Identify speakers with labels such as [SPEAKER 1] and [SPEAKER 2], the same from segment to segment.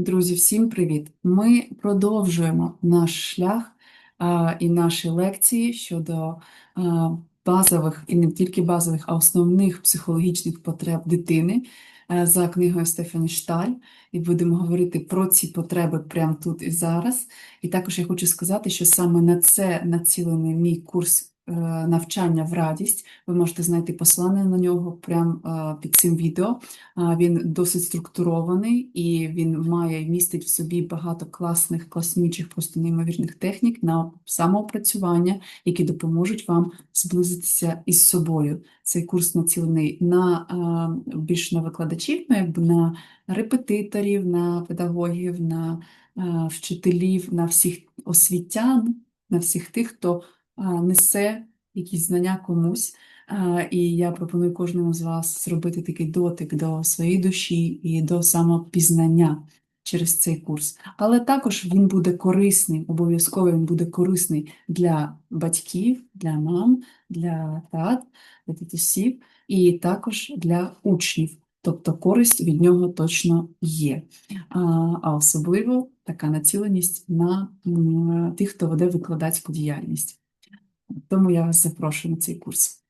[SPEAKER 1] Друзі, всім привіт! Ми продовжуємо наш шлях а, і наші лекції щодо а, базових і не тільки базових, а основних психологічних потреб дитини а, за книгою Стефані Шталь. І будемо говорити про ці потреби прямо тут і зараз. І також я хочу сказати, що саме на це націлений мій курс е, навчання в радість. Ви можете знайти посилання на нього прямо е, під цим відео. Він досить структурований і він має містить в собі багато класних, класнічих, просто неймовірних технік на самоопрацювання, які допоможуть вам зблизитися із собою. Цей курс націлений на більш на викладачів, ну, на репетиторів, на педагогів, на вчителів, на всіх освітян, на всіх тих, хто несе якісь знання комусь. І я пропоную кожному з вас зробити такий дотик до своєї душі і до самопізнання через цей курс. Але також він буде корисний, обов'язково він буде корисний для батьків, для мам, для тат, для дідусів і також для учнів. Тобто користь від нього точно є. А особливо така націленість на тих, хто веде викладацьку діяльність. Тому я вас запрошую на цей курс.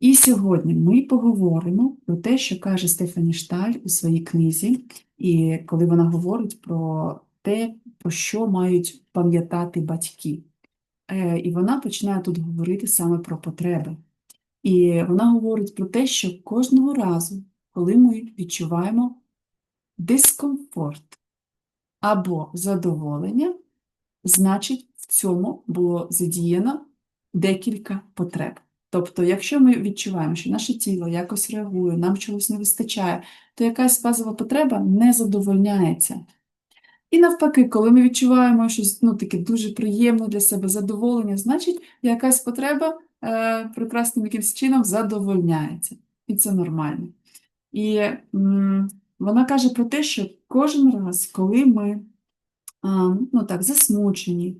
[SPEAKER 1] І сьогодні ми поговоримо про те, що каже Стефані Шталь у своїй книзі, і коли вона говорить про те, про що мають пам'ятати батьки. Е, І вона починає тут говорити саме про потреби. І вона говорить про те, що кожного разу, коли ми відчуваємо дискомфорт або задоволення, значить, в цьому було задіяно декілька потреб. Тобто, якщо ми відчуваємо, що наше тіло якось реагує, нам чогось не вистачає, то якась базова потреба не задовольняється. І навпаки, коли ми відчуваємо щось ну, таке дуже приємне для себе задоволення, значить якась потреба е, прекрасним якимось чином задовольняється. І це нормально. І м, вона каже про те, що кожен раз, коли ми а, ну, так, засмучені,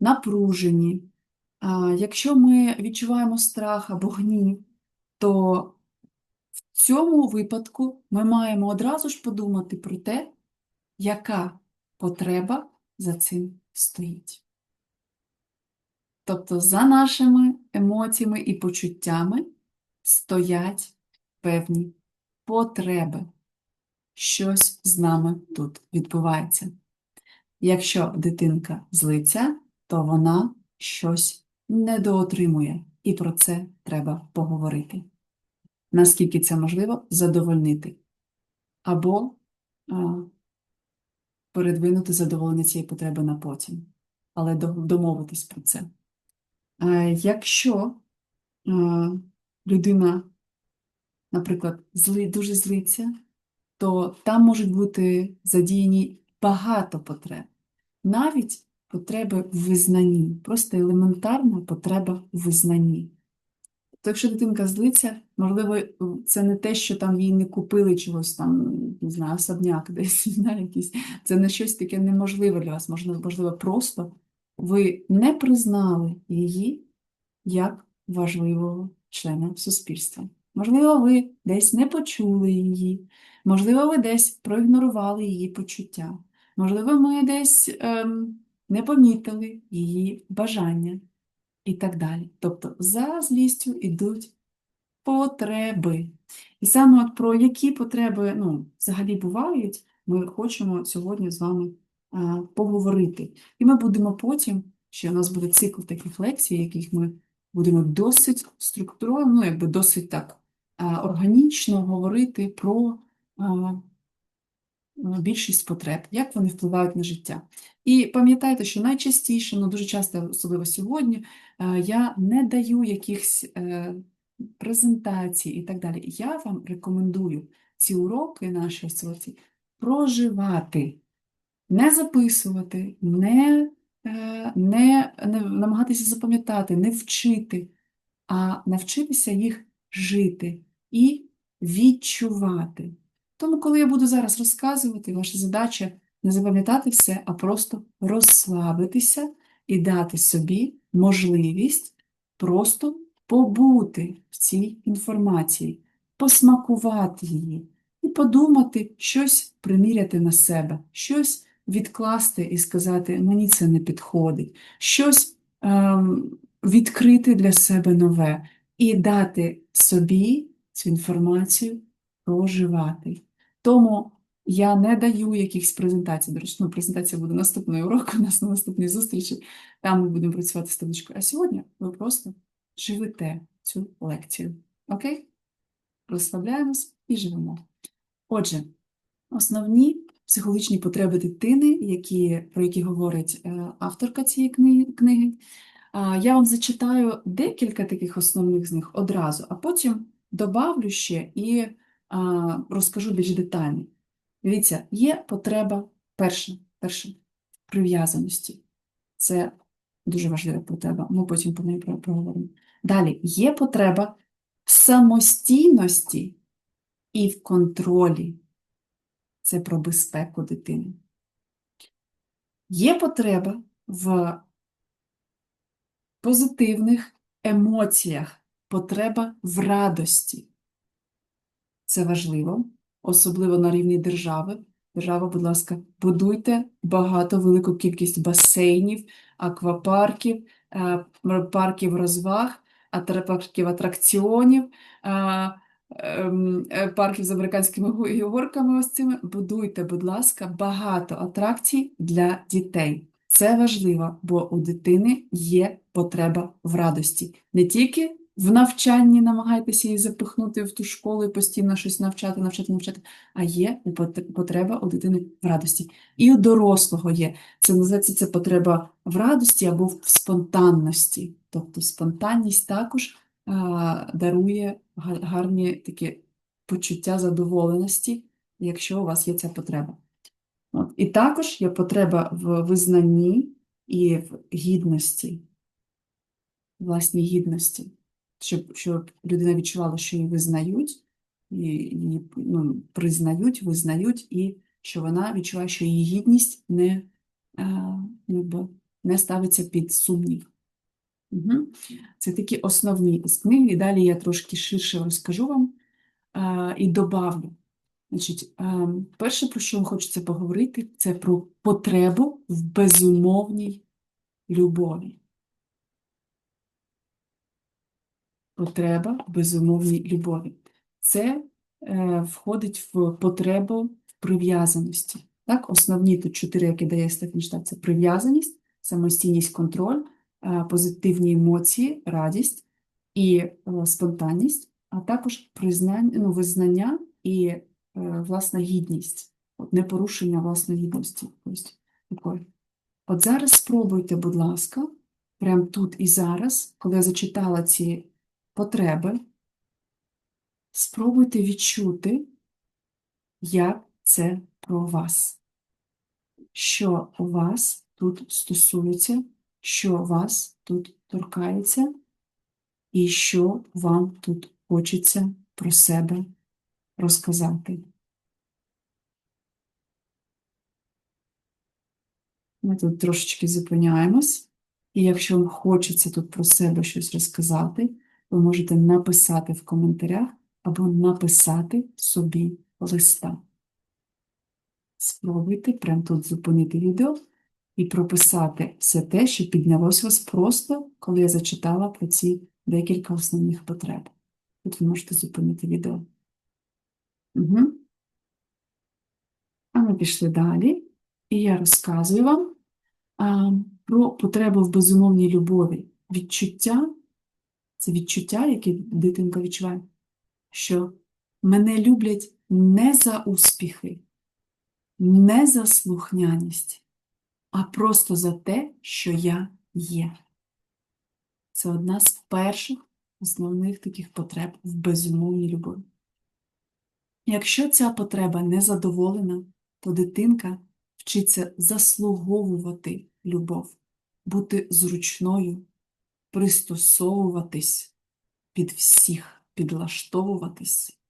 [SPEAKER 1] напружені, Якщо ми відчуваємо страх або гнів, то в цьому випадку ми маємо одразу ж подумати про те, яка потреба за цим стоїть. Тобто за нашими емоціями і почуттями стоять певні потреби. Щось з нами тут відбувається. Якщо дитинка злиться, то вона щось недоотримує, і про це треба поговорити. Наскільки це можливо, задовольнити або а, передвинути задоволення цієї потреби на потім, але домовитись про це. А, якщо а, людина, наприклад, зли, дуже злиться, то там можуть бути задіяні багато потреб. Навіть потреби в визнанні, просто елементарна потреба в визнанні. То якщо дитинка злиться, можливо, це не те, що там їй не купили чогось там, не знаю, особняк десь, не знаю, якісь. Це не щось таке неможливе для вас, можливо, просто ви не признали її як важливого члена суспільства. Можливо, ви десь не почули її, можливо, ви десь проігнорували її почуття. Можливо, ми десь ем, не помітили її бажання і так далі. Тобто за злістю йдуть потреби. І саме от про які потреби ну, взагалі бувають, ми хочемо сьогодні з вами а, поговорити. І ми будемо потім, ще у нас буде цикл таких лекцій, яких ми будемо досить структуровано, ну, якби досить так а, органічно говорити про. А, більшість потреб, як вони впливають на життя. І пам'ятайте, що найчастіше, ну дуже часто, особливо сьогодні, е, я не даю якихось е, презентацій і так далі. Я вам рекомендую ці уроки наші асоціації проживати, не записувати, не, е, не, не намагатися запам'ятати, не вчити, а навчитися їх жити і відчувати. Тому, коли я буду зараз розказувати, ваша задача не запам'ятати все, а просто розслабитися і дати собі можливість просто побути в цій інформації, посмакувати її і подумати, щось приміряти на себе, щось відкласти і сказати, мені це не підходить, щось ем, відкрити для себе нове і дати собі цю інформацію проживати. Тому я не даю якихось презентацій. До речі, ну, презентація буде наступний урок, у нас на наступній зустрічі. Там ми будемо працювати з табличкою. А сьогодні ви просто живете цю лекцію. Окей? Розслабляємось і живемо. Отже, основні психологічні потреби дитини, які, про які говорить е, авторка цієї кни- книги. Я вам зачитаю декілька таких основних з них одразу, а потім добавлю ще і розкажу більш детально. Дивіться, є потреба перша, перша прив'язаності. Це дуже важлива потреба. Ми потім про неї про- проговоримо. Далі є потреба в самостійності і в контролі. Це про безпеку дитини. Є потреба в позитивних емоціях, потреба в радості. Це важливо, особливо на рівні держави. Держава, будь ласка, будуйте багато, велику кількість басейнів, аквапарків, е, парків розваг, парків атракціонів, е, ем, е, парків з американськими гу- горками ось цими. Будуйте, будь ласка, багато атракцій для дітей. Це важливо, бо у дитини є потреба в радості. Не тільки в навчанні намагайтеся її запихнути в ту школу і постійно щось навчати, навчати, навчати, а є потреба у дитини в радості. І у дорослого є. Це називається це потреба в радості або в спонтанності. Тобто спонтанність також а, дарує гарні такі почуття задоволеності, якщо у вас є ця потреба. От. І також є потреба в визнанні і в гідності, власній гідності, щоб, щоб людина відчувала, що її визнають, її ну, признають, визнають, і що вона відчуває, що її гідність не, а, якби, не ставиться під сумнів. Угу. Це такі основні з книги, далі я трошки ширше розкажу вам а, і добавлю. Значить, ем, перше, про що хочеться поговорити, це про потребу в безумовній любові. Потреба безумовній любові. Це е, входить в потребу прив'язаності. Так, основні тут чотири, які дає Стефенштадт, це прив'язаність, самостійність, контроль, е, позитивні емоції, радість і е, спонтанність, а також признання, ну, визнання і е, власна гідність, от непорушення власної гідності. От зараз спробуйте, будь ласка, прямо тут і зараз, коли я зачитала ці потреби, спробуйте відчути, як це про вас, що вас тут стосується, що вас тут торкається, і що вам тут хочеться про себе розказати. Ми тут трошечки зупиняємось, і якщо вам хочеться тут про себе щось розказати, ви можете написати в коментарях або написати собі листа. Спробуйте прямо тут зупинити відео і прописати все те, що піднялось вас просто, коли я зачитала про ці декілька основних потреб. Тут ви можете зупинити відео. Угу. А ми пішли далі, і я розказую вам а, про потребу в безумовній любові. Відчуття це відчуття, яке дитинка відчуває, що мене люблять не за успіхи, не за слухняність, а просто за те, що я є. Це одна з перших основних таких потреб в безумовній любові. Якщо ця потреба не задоволена, то дитинка вчиться заслуговувати любов, бути зручною, пристосовуватись під всіх, підлаштовуватись,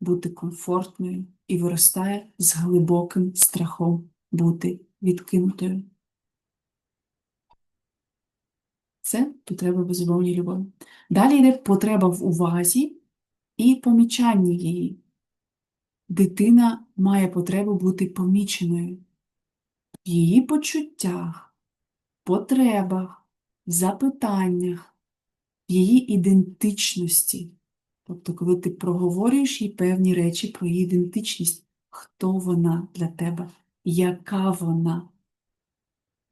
[SPEAKER 1] бути комфортною і виростає з глибоким страхом бути відкинутою. Це потреба безумовній любові. Далі йде потреба в увазі і помічанні її. дитина має потребу бути поміченою в її почуттях, потребах, запитаннях, в її ідентичності. Тобто, коли ти проговорюєш їй певні речі про її ідентичність, хто вона для тебе, яка вона.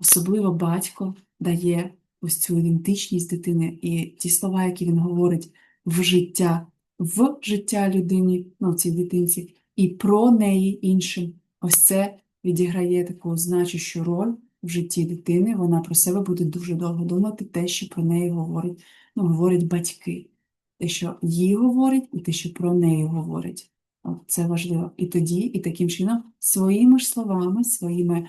[SPEAKER 1] Особливо батько дає ось цю ідентичність дитини і ті слова, які він говорить в життя, в життя людині, ну, цій дитинці, і про неї іншим. Ось це відіграє таку значущу роль в житті дитини. Вона про себе буде дуже довго думати, те, що про неї говорить, ну, говорять батьки. Те, що їй говорять, і те, що про неї говорять. От Це важливо. І тоді, і таким чином, своїми ж словами, своїми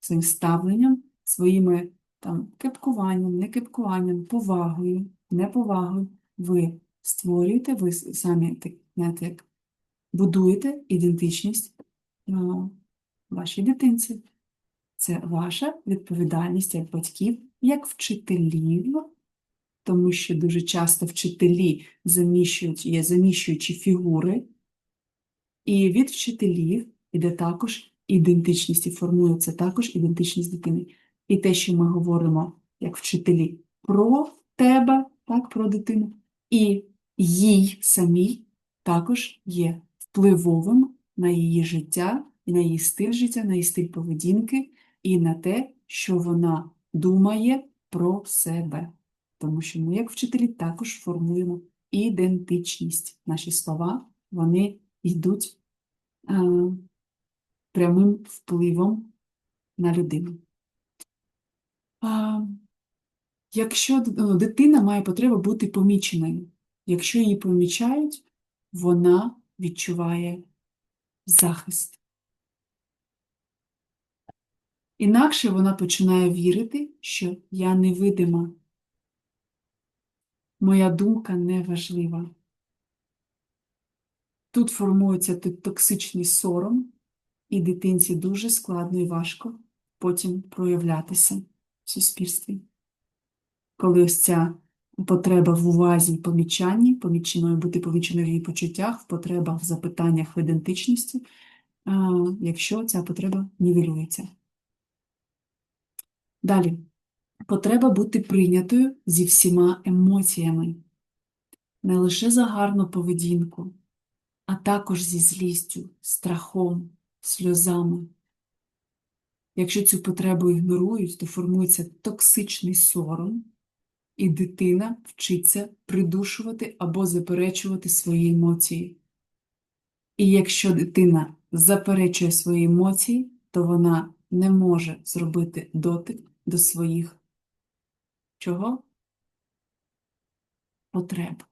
[SPEAKER 1] своїм ставленням, своїми там кепкуванням, не кепкуванням, повагою, неповагою, ви створюєте, ви самі так, знаєте, як будуєте ідентичність вашій дитинці. Це ваша відповідальність як батьків, як вчителів, тому що дуже часто вчителі заміщують, є заміщуючі фігури, і від вчителів іде також ідентичність і формується також ідентичність дитини. І те, що ми говоримо як вчителі про тебе, так, про дитину, і їй самій також є впливовим на її життя, і на її стиль життя, на її стиль поведінки, і на те, що вона думає про себе. Тому що ми, як вчителі, також формуємо ідентичність. Наші слова вони йдуть а, прямим впливом на людину. А, якщо ну, дитина має потребу бути поміченою, якщо її помічають, вона відчуває захист. Інакше вона починає вірити, що я невидима, моя думка неважлива. Тут формується токсичний сором, і дитинці дуже складно і важко потім проявлятися в суспільстві. Коли ось ця потреба в увазі і помічанні, поміченою бути поміченою в її почуттях, в потребах, в запитаннях, в ідентичності, якщо ця потреба нівелюється. Далі. Потреба бути прийнятою зі всіма емоціями, не лише за гарну поведінку, а також зі злістю, страхом, сльозами. Якщо цю потребу ігнорують, то формується токсичний сором, і дитина вчиться придушувати або заперечувати свої емоції. І якщо дитина заперечує свої емоції, то вона не може зробити дотик до своїх чого? Потреб.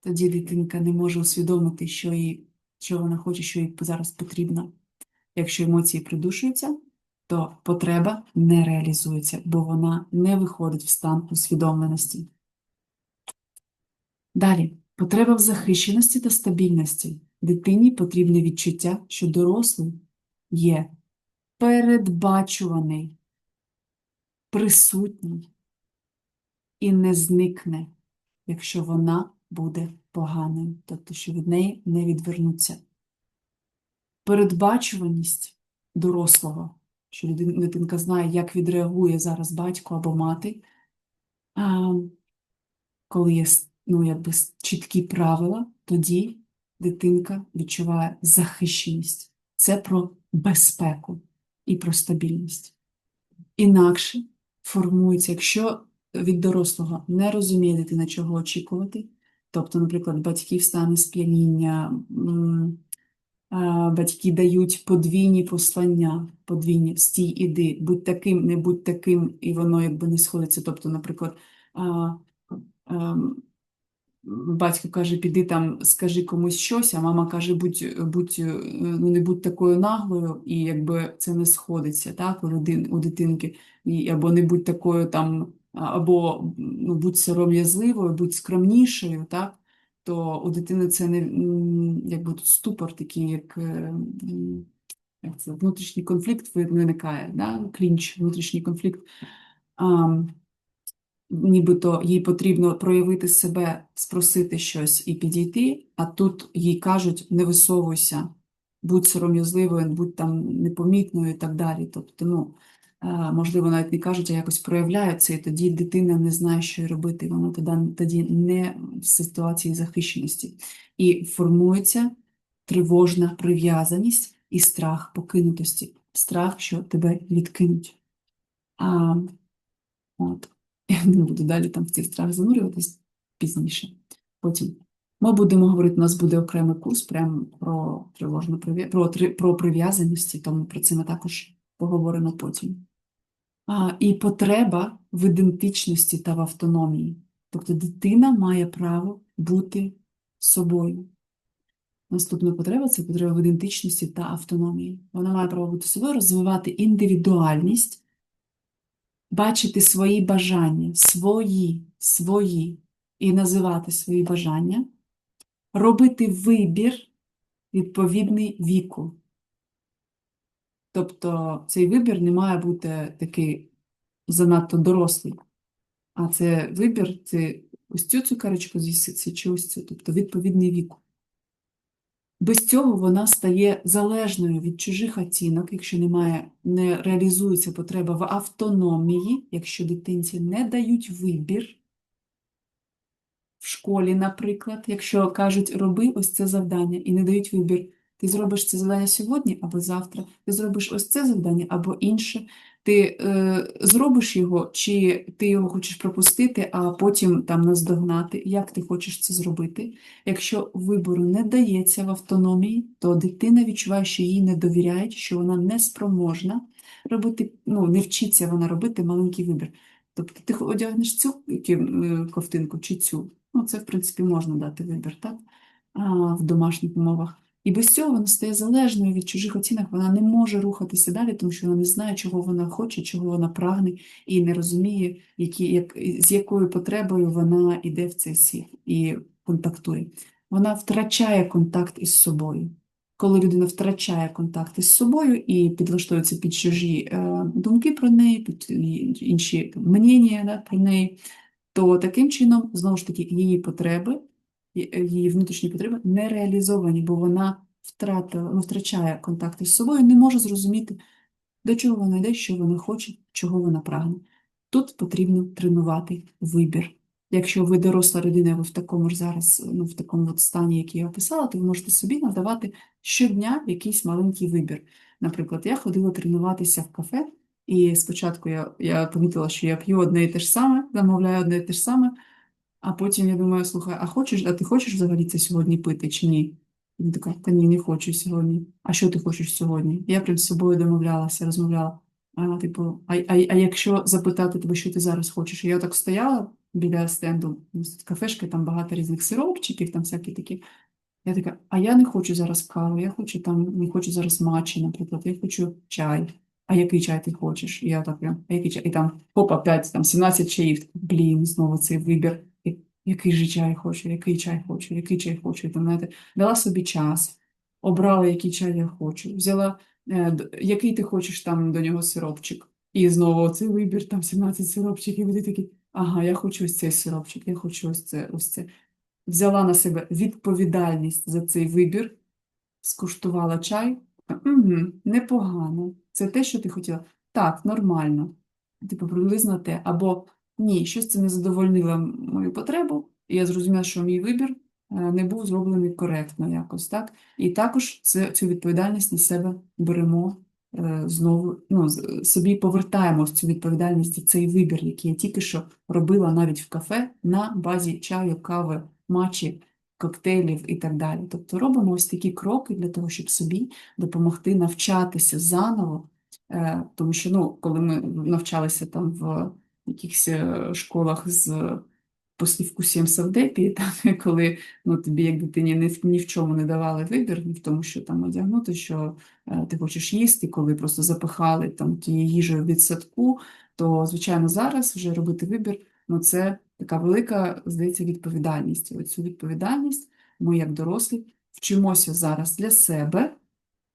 [SPEAKER 1] Тоді дитинка не може усвідомити, що їй, що вона хоче, що їй зараз потрібно. Якщо емоції придушуються, то потреба не реалізується, бо вона не виходить в стан усвідомленості. Далі, потреба в захищеності та стабільності. Дитині потрібне відчуття, що дорослий є передбачуваний, присутній і не зникне, якщо вона буде поганою, тобто, що від неї не відвернуться. Передбачуваність дорослого, що дитинка знає, як відреагує зараз батько або мати, коли є ну, якби, чіткі правила, тоді дитинка відчуває захищеність. Це про безпеку і про стабільність. Інакше формується, якщо від дорослого не розуміє дитина, чого очікувати, тобто, наприклад, батьків стане сп'яніння, батьки дають подвійні послання, подвійні стій, іди, будь таким, не будь таким, і воно якби не сходиться. Тобто, наприклад, ем, батько каже, піди там, скажи комусь щось, а мама каже, будь, будь, е, ну, не будь такою наглою, і якби це не сходиться, так, у людин, у дитинки, і, або не будь такою там, або ну, будь сором'язливою, будь скромнішою, так, то у дитини це не якби тут ступор такий. Е, як це, внутрішній конфлікт виникає, да? клінч, внутрішній конфлікт. А, нібито їй потрібно проявити себе, спросити щось і підійти, а тут їй кажуть, не висовуйся, будь сором'язливою, будь там непомітною і так далі. Тобто, ну, е, можливо, навіть не кажуть, а якось проявляють це, і тоді дитина не знає, що робити, вона тоді не в ситуації захищеності. І формується тривожна прив'язаність і страх покинутості, страх, що тебе відкинуть. А, от. Я не буду далі там в цей страх занурюватись пізніше. Потім ми будемо говорити, у нас буде окремий курс прямо про тривожну про, про прив'язаності, тому про це ми також поговоримо потім. А, і потреба в ідентичності та в автономії. Тобто дитина має право бути собою. Наступна потреба це потреба в ідентичності та автономії. Вона має право бути собою, розвивати індивідуальність, бачити свої бажання, свої, свої, і називати свої бажання, робити вибір відповідний віку. Тобто цей вибір не має бути такий занадто дорослий, а це вибір це ось цю цукерочку з'їсти чи ось цю, тобто відповідний віку. Без цього вона стає залежною від чужих оцінок, якщо немає, не реалізується потреба в автономії, якщо дитинці не дають вибір. В школі, наприклад, якщо кажуть, роби ось це завдання і не дають вибір, ти зробиш це завдання сьогодні або завтра, ти зробиш ось це завдання або інше, ти е, зробиш його, чи ти його хочеш пропустити, а потім там наздогнати, як ти хочеш це зробити. Якщо вибору не дається в автономії, то дитина відчуває, що їй не довіряють, що вона не спроможна робити, ну, не вчиться вона робити маленький вибір. Тобто ти одягнеш цю ковтинку чи цю. Ну, це, в принципі, можна дати вибір, так? А, в домашніх умовах. І без цього вона стає залежною від чужих оцінок, вона не може рухатися далі, тому що вона не знає, чого вона хоче, чого вона прагне, і не розуміє, які, як, з якою потребою вона йде в цей світ і контактує. Вона втрачає контакт із собою. Коли людина втрачає контакт із собою і підлаштовується під чужі е, думки про неї, під інші мнення да, про неї, то таким чином, знову ж таки, її потреби, її внутрішні потреби не реалізовані, бо вона втратила, ну, втрачає контакт із собою, не може зрозуміти, до чого вона йде, що вона хоче, чого вона прагне. Тут потрібно тренувати вибір. Якщо ви доросла людина, ви в такому ж зараз, ну, в такому от стані, який я описала, то ви можете собі надавати щодня якийсь маленький вибір. Наприклад, я ходила тренуватися в кафе, і спочатку я, я помітила, що я п'ю одне і те ж саме, замовляю одне і те ж саме, а потім я думаю, слухай, а хочеш, а ти хочеш взагалі це сьогодні пити чи ні? Він така, та ні, не хочу сьогодні. А що ти хочеш сьогодні? Я прям з собою домовлялася, розмовляла. А, типу, а, а, а якщо запитати тебе, що ти зараз хочеш? Я так стояла біля стенду, кафешки, там багато різних сиропчиків, там всякі такі. Я така, а я не хочу зараз каву, я хочу там, не хочу зараз матчі, наприклад, я хочу чай. А який чай ти хочеш? Я так а який чай? І там, хоп, опять, там 17 чаїв. Блін, знову цей вибір. Який же чай хочу, який чай хочу, який чай хочу. Там, знаєте, дала собі час, обрала, який чай я хочу, взяла, е, який ти хочеш там до нього сиропчик. І знову цей вибір, там 17 сиропчиків, і ти такий, ага, я хочу ось цей сиропчик, я хочу ось це, ось це. Взяла на себе відповідальність за цей вибір, скуштувала чай. Угу, непогано. Це те, що ти хотіла. Так, нормально. Типу, приблизно те. Або ні, щось це не задовольнило мою потребу, і я зрозуміла, що мій вибір е, не був зроблений коректно якось, так? І також це, цю відповідальність на себе беремо е, знову, ну, собі повертаємо цю відповідальність цей вибір, який я тільки що робила навіть в кафе на базі чаю, кави, матчі, коктейлів і так далі. Тобто робимо ось такі кроки для того, щоб собі допомогти навчатися заново, Е, тому що ну, коли ми навчалися там в якихось е, школах з послівкусієм савдепії, там, коли ну, тобі як дитині ні, ні в чому не давали вибір, ні в тому, що там одягнути, що е, ти хочеш їсти, коли просто запихали там тією їжею від садку, то, звичайно, зараз вже робити вибір, ну, це така велика, здається, відповідальність. Оцю відповідальність ми, як дорослі, вчимося зараз для себе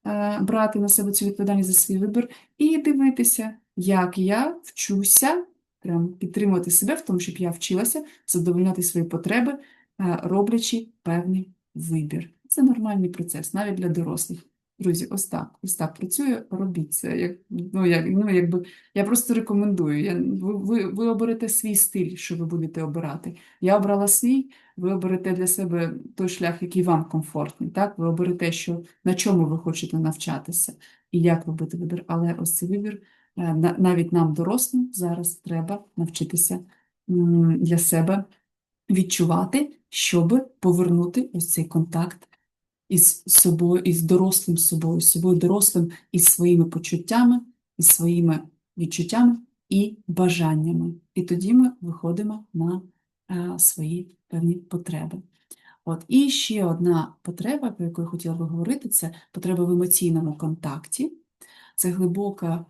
[SPEAKER 1] е, брати на себе цю відповідальність за свій вибір і дивитися, як я вчуся, прям підтримувати себе в тому, щоб я вчилася задовольняти свої потреби, е, роблячи певний вибір. Це нормальний процес, навіть для дорослих. Друзі, ось так, ось так працює, робіть це. Як, ну, як, ну, якби, я просто рекомендую. Я, ви, ви, оберете свій стиль, що ви будете обирати. Я обрала свій, ви оберете для себе той шлях, який вам комфортний. Так? Ви оберете, що, на чому ви хочете навчатися і як будете вибір. Але ось цей вибір, навіть нам, дорослим, зараз треба навчитися для себе відчувати, щоб повернути ось цей контакт із собою, із дорослим собою, з собою дорослим, із своїми почуттями, із своїми відчуттями і бажаннями. І тоді ми виходимо на е, свої певні потреби. От. І ще одна потреба, про яку я хотіла би говорити, це потреба в емоційному контакті. Це глибока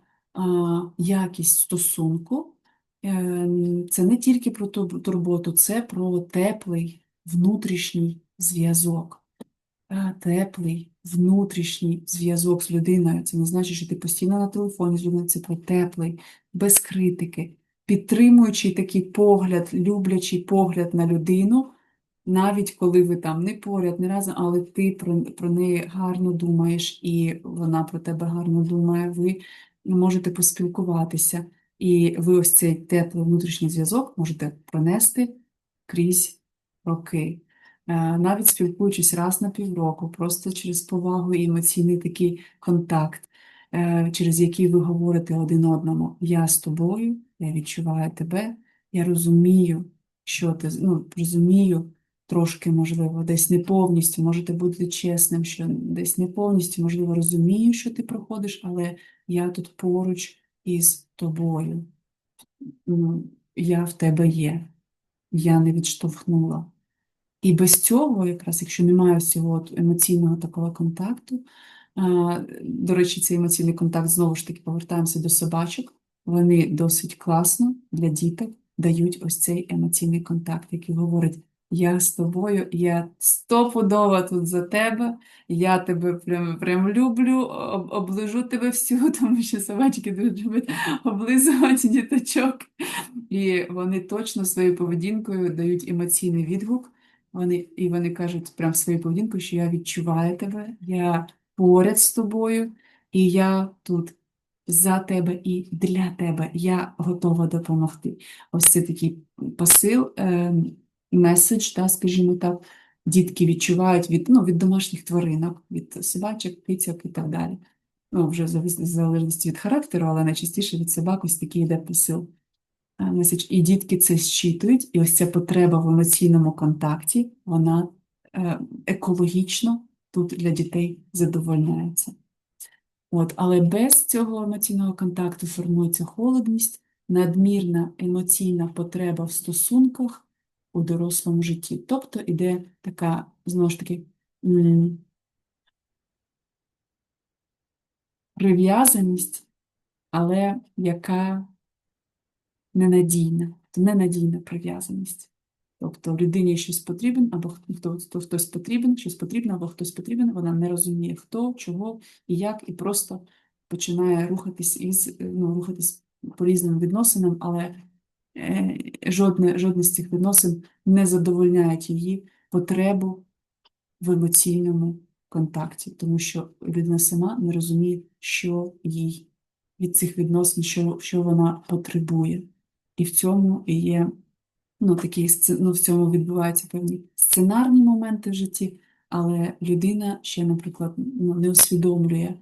[SPEAKER 1] якість стосунку. Е, Це не тільки про ту- турботу, це про теплий внутрішній зв'язок. Е, Теплий внутрішній зв'язок з людиною. Це не значить, що ти постійно на телефоні з людиною. Це про теплий, без критики, підтримуючий такий погляд, люблячий погляд на людину, навіть коли ви там не поряд, не разом, але ти про, про неї гарно думаєш, і вона про тебе гарно думає, ви можете поспілкуватися, і ви ось цей теплий внутрішній зв'язок можете пронести крізь роки. Е, Навіть спілкуючись раз на півроку, просто через повагу і емоційний такий контакт, е, через який ви говорите один одному: Я з тобою, я відчуваю тебе, я розумію, що ти ну, розумію трошки, можливо, десь не повністю, можете бути чесним, що десь не повністю, можливо, розумію, що ти проходиш, але я тут поруч із тобою. Я в тебе є, я не відштовхнула. І без цього, якраз, якщо немає цього емоційного такого контакту, до речі, цей емоційний контакт знову ж таки повертаємося до собачок. Вони досить класно для діток дають ось цей емоційний контакт, який говорить: Я з тобою, я стопудово тут за тебе, я тебе прям, прям люблю, об- оближу тебе всю, тому що собачки дуже люблять облизувати діточок. І вони точно своєю поведінкою дають емоційний відгук. Вони, і вони кажуть прям своєю поведінкою, що я відчуваю тебе, я поряд з тобою, і я тут за тебе і для тебе. Я готова допомогти. Ось це такий посил, е, меседж, та, скажімо так, дітки відчувають від, ну, від домашніх тваринок, від собачок, кицьок і так далі. Ну, вже в залежності від характеру, але найчастіше від собак ось такий йде посил е, меседж. І дітки це зчитують, і ось ця потреба в емоційному контакті, вона е, екологічно тут для дітей задовольняється. От, але без цього емоційного контакту формується холодність, надмірна емоційна потреба в стосунках у дорослому житті. Тобто іде така, знову ж таки, прив'язаність, але яка ненадійна, ненадійна прив'язаність. Тобто людині щось потрібен, або хто, хто, хтось потрібен, щось потрібно, або хтось потрібен, вона не розуміє, хто, чого і як, і просто починає рухатись із, ну, рухатись по різним відносинам, але жодне, жодне з цих відносин не задовольняє її потребу в емоційному контакті, тому що людина сама не розуміє, що їй від цих відносин, що, що вона потребує. І в цьому є ну, такі, ну, в цьому відбуваються певні сценарні моменти в житті, але людина ще, наприклад, ну, не усвідомлює,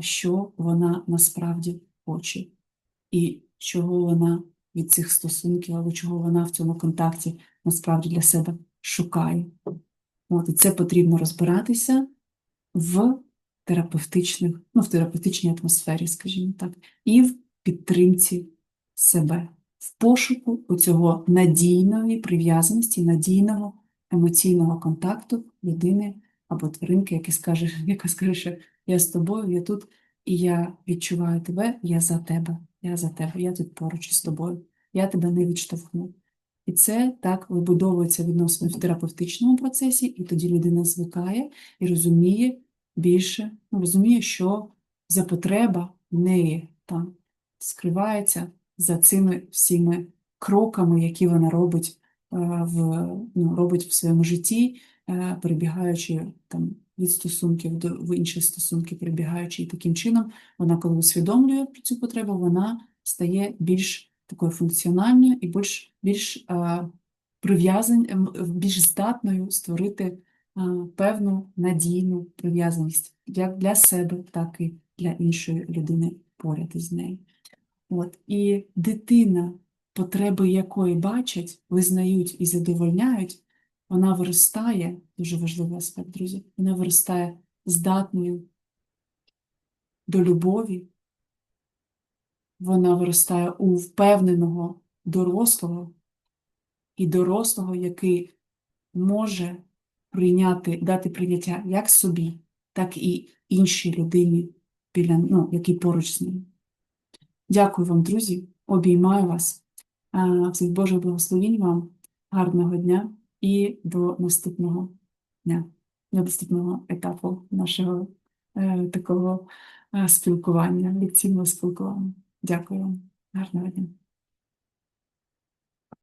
[SPEAKER 1] що вона насправді хоче, і чого вона від цих стосунків, або чого вона в цьому контакті насправді для себе шукає. От, і це потрібно розбиратися в терапевтичних, ну, в терапевтичній атмосфері, скажімо так, і в підтримці себе, в пошуку оцього надійної прив'язаності, надійного емоційного контакту людини або тваринки, яка скаже, яка скаже, що я з тобою, я тут, і я відчуваю тебе, я за тебе, я за тебе, я тут поруч із тобою, я тебе не відштовхну. І це так вибудовується відносини в терапевтичному процесі, і тоді людина звикає і розуміє більше, ну, розуміє, що за потреба в неї там скривається за цими всіми кроками, які вона робить, е, в, ну, робить в своєму житті, е, перебігаючи там від стосунків до в інші стосунки, перебігаючи, і таким чином вона, коли усвідомлює цю потребу, вона стає більш такою функціональною і більш, більш прив'язань, ем, більш здатною створити певну надійну прив'язаність як для себе, так і для іншої людини поряд із нею. От. І дитина, потреби якої бачать, визнають і задовольняють, вона виростає, дуже важливий аспект, друзі, вона виростає здатною до любові, вона виростає у впевненого дорослого і дорослого, який може прийняти, дати прийняття як собі, так і іншій людині, біля, ну, який поруч з ним. Дякую вам, друзі, обіймаю вас. Всіх Божих благословінь вам, гарного дня і до наступного дня, до наступного етапу нашого е, такого е, спілкування, лекційного спілкування. Дякую вам, гарного дня.